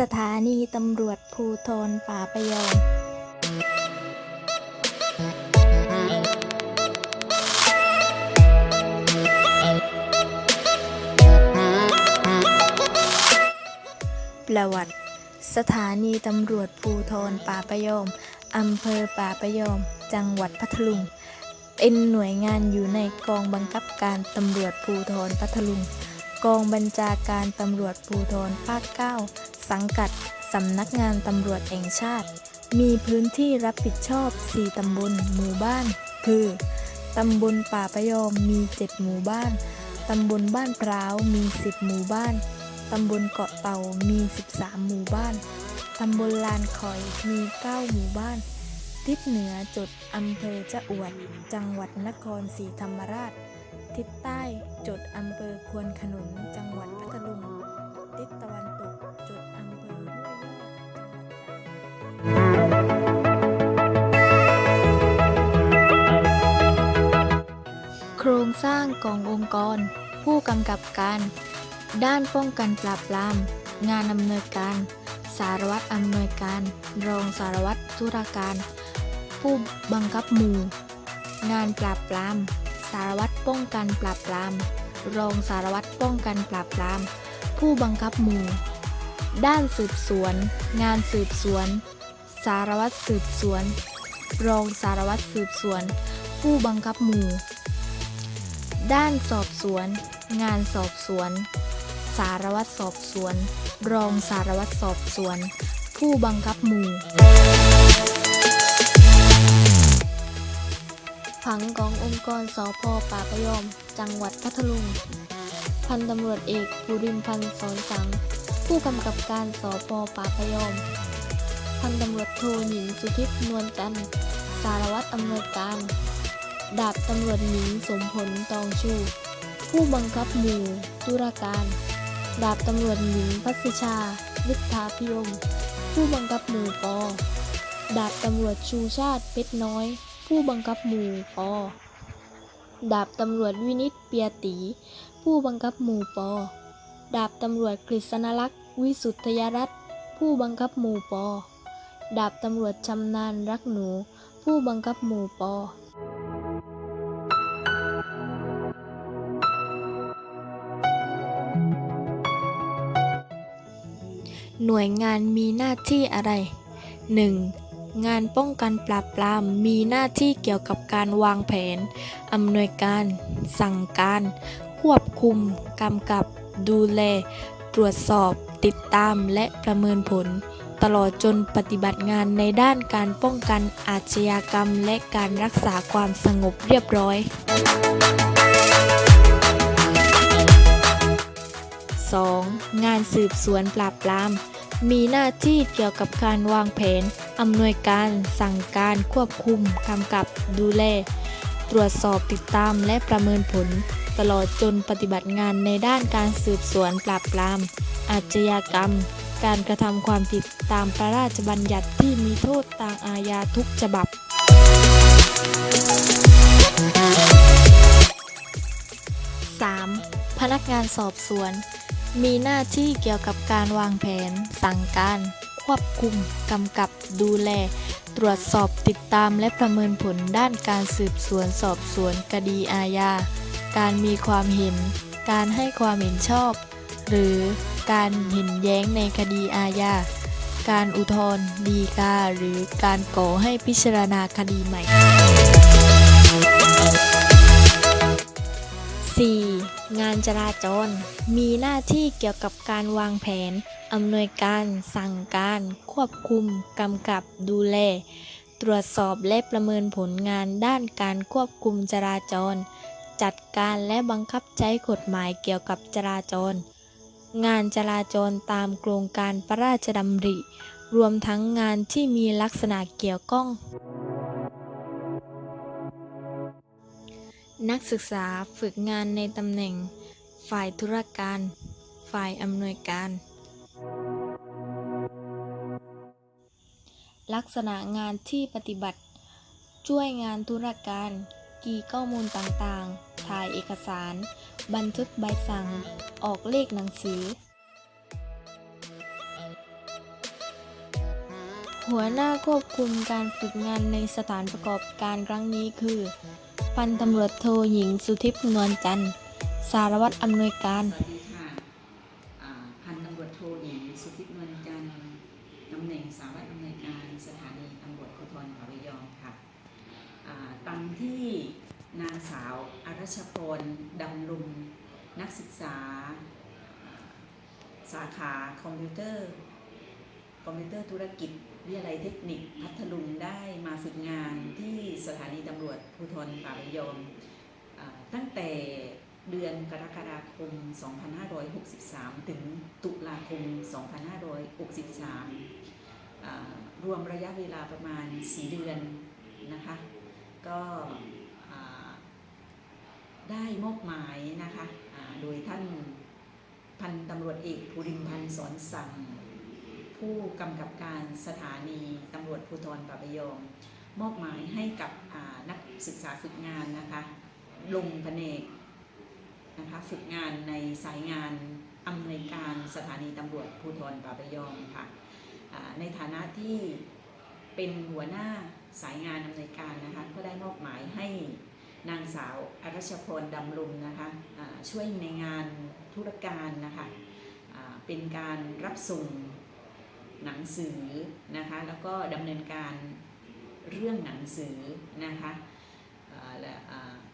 สถานีตำรวจภูธรป่าพยอมประวัติ สถานีตำรวจภูธรป่าพยอมอำเภอป่าพยอม จังหวัดพัทลุง เป็นหน่วยงานอยู่ในกองบังคับการตำรวจภูธรพัทลุง กองบัญชาการตำรวจภูธรภาค 9 สังกัดสำนักงานตำรวจแห่งชาติ มีพื้นที่รับผิดชอบ 4 ตำบลหมู่บ้าน คือ ตำบลป่าพยอมมี 7 หมู่บ้าน ตำบลบ้านพร้าวมี 10 หมู่บ้าน ตำบลเกาะเต่ามี 13 หมู่บ้าน ตำบลลานคอยมี 9 หมู่บ้าน ทิศเหนือจดอำเภอจะอวด จังหวัดนครศรีธรรมราช ทิศใต้จดอำเภอควนขนุน จังหวัดพัทลุง ครงสร้างกององค์กร ผู้กำกับการ ด้านป้องกันปราบปราม งานอำนวยการ สารวัตรอำนวยการ รองสารวัตรธุรการ ผู้บังคับหมู่ งานปราบปราม สารวัตรป้องกันปราบปราม รองสารวัตรป้องกันปราบปราม ผู้บังคับหมู่ ด้านสืบสวน งานสืบสวน สารวัตรสืบสวน รองสารวัตรสืบสวน ผู้บังคับหมู่ ด้านสอบสวน งานสอบสวน สารวัตรสอบสวน รองสารวัตรสอบสวน ผู้บังคับหมู่ผังขององค์กรสอพอป่าพยอม จังหวัดพัทลุง พันตำรวจเอกปุริมพันธ์สอนสัง ผู้กำกับการสอพอป่าพยอม พันตำรวจโทหญิงสุทิพย์นวลจันทร์ สารวัตรอำนวยการ ดาบตำรวจหญิงสมผลตองชู ผู้บังคับหมู่ตุรการ ดาบตำรวจหญิงพัชชา วิทาพิยมผู้บังคับหมู่ปอดาบตำรวจชูชาติเพชรน้อย ผู้บังคับหมู่ปอดาบตำรวจวินิตเปียตี ผู้บังคับหมู่ปอดาบตำรวจกฤษณลักษณ์วิสุทธยรัตน์ผู้บังคับหมู่ปอดาบตำรวจชำนาญรักหนู ผู้บังคับหมู่ปอ หน่วยงานมีหน้าที่อะไร 1. งานป้องกันปราบปรามมีหน้าที่เกี่ยวกับการวางแผน อำนวยการ สั่งการ ควบคุม กำกับ ดูแล ตรวจสอบ ติดตามและประเมินผล ตลอดจนปฏิบัติงานในด้านการป้องกันอาชญากรรม และการรักษาความสงบเรียบร้อย 2. งานสืบสวนปราบปราม มีหน้าที่เกี่ยวกับการวางแผน อำนวยการ สั่งการ ควบคุม กำกับ ดูแล ตรวจสอบติดตามและประเมินผล ตลอดจนปฏิบัติงานในด้านการสืบสวนปราบปราม อาชญากรรม การกระทำความผิดตามพระราชบัญญัติที่มีโทษทางอาญาทุกฉบับ 3. พนักงานสอบสวน มีหน้าที่เกี่ยวกับการวางแผน สั่งการ ควบคุม กำกับ ดูแล ตรวจสอบติดตามและประเมินผลด้านการสืบสวนสอบสวนคดีอาญา การมีความเห็น การให้ความเห็นชอบ หรือการเห็นแย้งในคดีอาญา การอุทธรณ์ฎีกา หรือการก่อให้พิจารณาคดีใหม่ 4. งานจราจร มีหน้าที่เกี่ยวกับการวางแผน อำนวยการ สั่งการ ควบคุม กำกับ ดูแล ตรวจสอบและประเมินผลงานด้านการควบคุมจราจร จัดการและบังคับใช้กฎหมายเกี่ยวกับจราจร งานจราจรตามโครงการพระราชดำริ รวมทั้งงานที่มีลักษณะเกี่ยวข้อง นักศึกษาฝึกงานในตำแหน่ง ฝ่ายธุรการ ฝ่ายอำนวยการ ลักษณะงานที่ปฏิบัติ ช่วยงานธุรการ กีข้อมูลต่างๆ ถ่ายเอกสาร บันทึกใบสั่ง ออกเลขหนังสือ หัวหน้าควบคุมการฝึกงานในสถานประกอบการครั้งนี้คือ พันตำรวจโทหญิงสุทิพย์นวลจันทร์ สารวัตรอำนวยการ สวัสดีค่ะอ่าพันตำรวจโทหญิงสุทธิพย์นวลจันทร์ตำแหน่งสารวัตรอำนวยการสถานีตำรวจภูธรเขาระยองค่ะอ่าตามที่นางสาวอารัชพรดำรุงนักศึกษา สาขาคอมพิวเตอร์ คอมพิวเตอร์ธุรกิจ วิทยาลัยเทคนิคพัทลุงได้มาฝึกงานที่สถานีตำรวจภูธรป่ารยองอ่าตั้งแต่เดือนกรกฎาคม 2563 ถึงตุลาคม 2563 รวมระยะเวลาประมาณ 4 เดือนนะคะ ก็ได้มอบหมายนะคะ โดยท่านพันตำรวจเอกภูรินทร์พันธ์สอนสั่ง ผู้กำกับการสถานีตำรวจภูธรปะพยอมมอบหมายให้กับนักศึกษาฝึกงานนะคะลงแผนกนะคะฝึกงานในสายงานอำนวยการสถานีตำรวจภูธรปะพยอมค่ะอ่าในฐานะที่เป็นหัวหน้าสายงานอำนวยการนะคะก็ได้มอบหมายให้นางสาวอรัชพรดำรุงนะคะอ่าช่วยในงานธุรการนะคะอ่าเป็นการรับส่ง หนังสือนะคะแล้วก็ดำเนินการเรื่องหนังสือนะคะเอ่อและ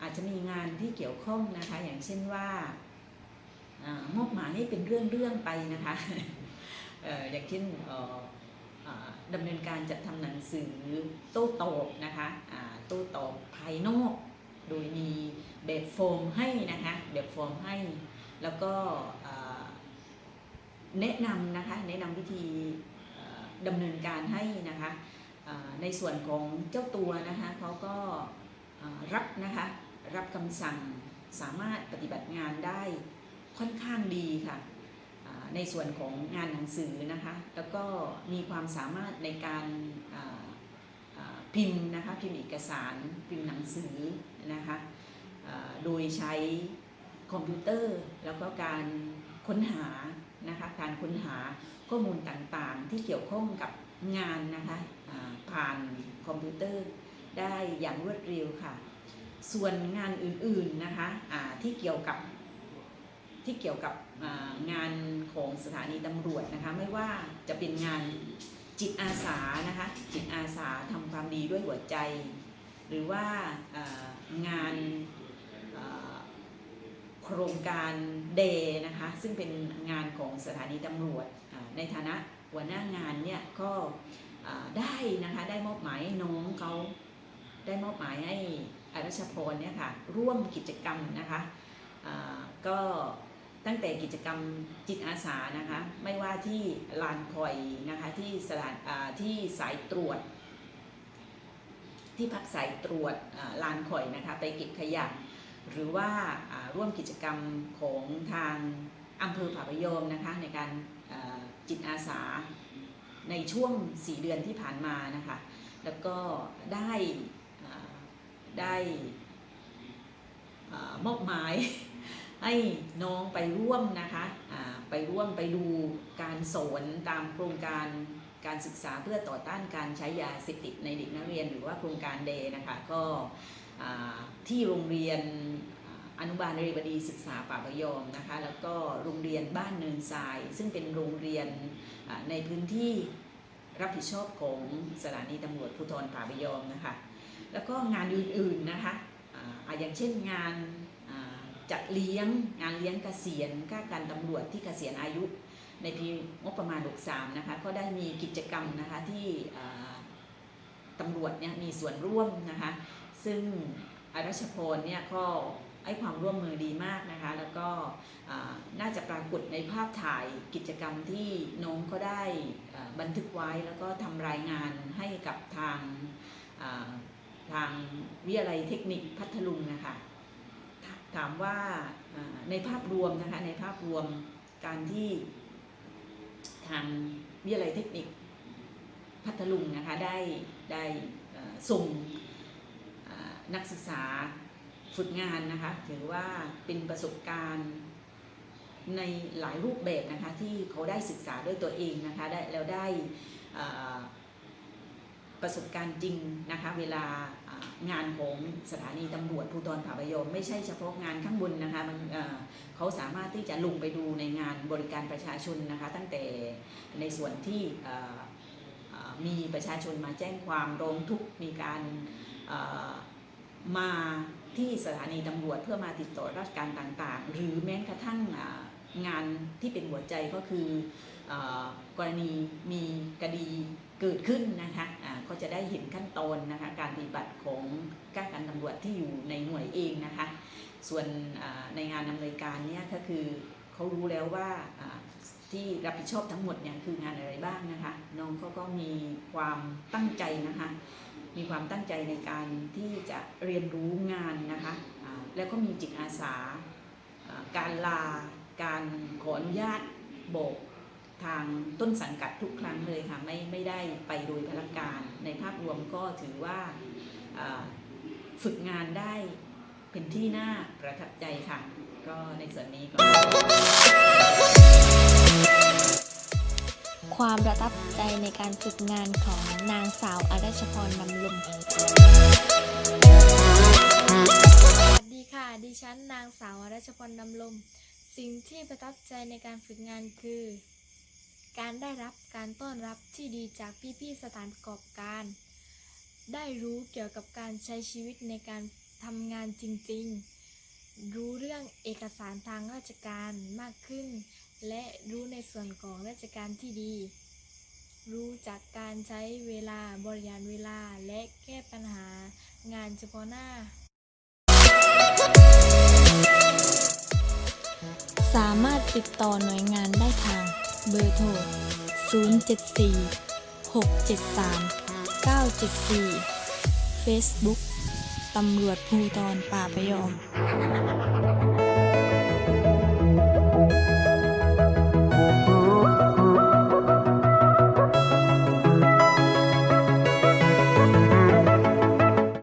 อาจจะมีงานที่เกี่ยวข้องนะคะอย่างเช่นว่ามอบหมายให้เป็นเรื่องๆไปนะคะอย่างเช่นดำเนินการจัดทำหนังสือโต้ตอบนะคะอ่าโต้ตอบภายนอก โดยมีแบบฟอร์มให้นะคะแบบฟอร์มให้แล้วก็แนะนำนะคะแนะนำวิธี ดำเนินการให้นะคะในส่วนของเจ้าตัวนะคะเขาก็รับนะคะรับคำสั่งสามารถปฏิบัติงานได้ค่อนข้างดีค่ะในส่วนของงานหนังสือนะคะแล้วก็มีความสามารถในการพิมพ์นะคะพิมพ์เอกสารพิมพ์หนังสือนะคะโดยใช้คอมพิวเตอร์แล้วก็การค้นหา นะคะการค้นหาข้อมูลต่างๆ ที่เกี่ยวข้องกับงานนะคะผ่านคอมพิวเตอร์ได้อย่างรวดเร็วค่ะ ส่วนงานอื่นๆนะคะที่เกี่ยวกับที่เกี่ยวกับงานของสถานีตำรวจนะคะไม่ว่าจะเป็นงานจิตอาสานะคะจิตอาสาทำความดีด้วยหัวใจ หรือว่างาน โครงการเดย์นะคะซึ่งเป็นงานของสถานีตำรวจในฐานะหัวหน้างานเนี่ยก็ได้นะคะได้มอบหมายน้องเขาได้มอบหมายให้อรัชพรเนี่ยค่ะร่วมกิจกรรมนะคะก็ตั้งแต่กิจกรรมจิตอาสานะคะไม่ว่าที่ลานคอยนะคะที่สถานที่สายตรวจ ที่พักสายตรวจลานคอยนะคะไปเก็บขยะ หรือว่าร่วมกิจกรรมของทางอำเภอผาพยอมนะคะในการจิตอาสาในช่วง 4 เดือนที่ผ่านมานะคะแล้วก็ได้ได้มอบหมายให้น้องไปร่วมนะคะไปร่วมไปดูการสอนตามโครงการการศึกษาเพื่อต่อต้านการใช้ยาเสพติดในเด็กนักเรียนหรือว่าโครงการเดนะคะก็ ที่โรงเรียนอนุบาลนเรบดีศึกษาป่าพยอมนะคะแล้วก็โรงเรียนบ้านเนินทราย ซึ่งเป็นโรงเรียนในพื้นที่รับผิดชอบของสถานีตำรวจภูธรป่าพยอมนะคะแล้วก็งานอื่นๆนะคะอาอย่างเช่นงานจัดเลี้ยงงานเลี้ยงเกษียณข้าการตำรวจที่เกษียณอายุ ในปีงบประมาณ 63 นะคะก็ได้มีกิจกรรมนะคะที่ตำรวจเนี่ยมีส่วนร่วมนะคะ ซึ่งอรัชพรเนี่ยก็ให้ความร่วมมือดีมากนะคะ แล้วก็น่าจะปรากฏในภาพถ่ายกิจกรรมที่น้องเขาได้บันทึกไว้แล้วก็ทำรายงานให้กับทางทางวิทยาลัยเทคนิคพัทลุงนะคะถามว่าในภาพรวมนะคะในภาพรวมการที่ทางวิทยาลัยเทคนิคพัทลุงนะคะได้ได้ส่ง นักศึกษาฝึกงานนะคะถือว่าเป็นประสบการณ์ในหลายรูปแบบนะคะที่เขาได้ศึกษาด้วยตัวเองนะคะได้แล้วได้ประสบการณ์จริงนะคะเวลางานของสถานีตำรวจภูธรผาพยมไม่ใช่เฉพาะงานข้างบนนะคะมันเขาสามารถที่จะลงไปดูในงานบริการประชาชนนะคะตั้งแต่ในส่วนที่มีประชาชนมาแจ้งความร้องทุกข์มีการ มาที่สถานีตำรวจเพื่อมาติดต่อราชการต่างๆ หรือแม้กระทั่งงานที่เป็นหัวใจก็คืออกรณีมีคดีเกิดขึ้นนะคะก็จะได้เห็นขั้นตอนนะคะการปฏิบัติของก้าการตำรวจที่อยู่ในหน่วยเองนะคะ ส่วนในงานอำนวยการเนี่ยก็คือเขารู้แล้วว่า ที่รับผิดชอบทั้งหมดเนี่ยคืองานอะไรบ้างนะคะ น้องเขาก็มีความตั้งใจนะคะ มีความตั้งใจในการที่จะเรียนรู้งานนะคะแล้วก็มีจิตอาสา การลาการขออนุญาตบอกทางต้นสังกัดทุกครั้งเลยค่ะไม่ไม่ได้ไปโดยพลการในภาพรวมก็ถือว่าฝึกงานได้เป็นที่น่าประทับใจค่ะ ก็ในส่วนนี้ก็ ความประทับใจในการฝึกงานของนางสาวอรัชพรนำลมสวัสดีค่ะ ดิฉันนางสาวอรัชพรนำลมสิ่งที่ประทับใจในการฝึกงานคือ การได้รับการต้อนรับที่ดีจากพี่ๆสถานประกอบการ ได้รู้เกี่ยวกับการใช้ชีวิตในการทำงานจริงๆ รู้เรื่องเอกสารทางราชการมากขึ้น และรู้ในส่วนของราชการที่ดี รู้จากการใช้เวลาบริหารเวลาและแก้ปัญหางานเฉพาะหน้า สามารถติดต่อหน่วยงานได้ทาง เบอร์โทร 074 673 974 Facebook ตำรวจภูทรป่าพยอม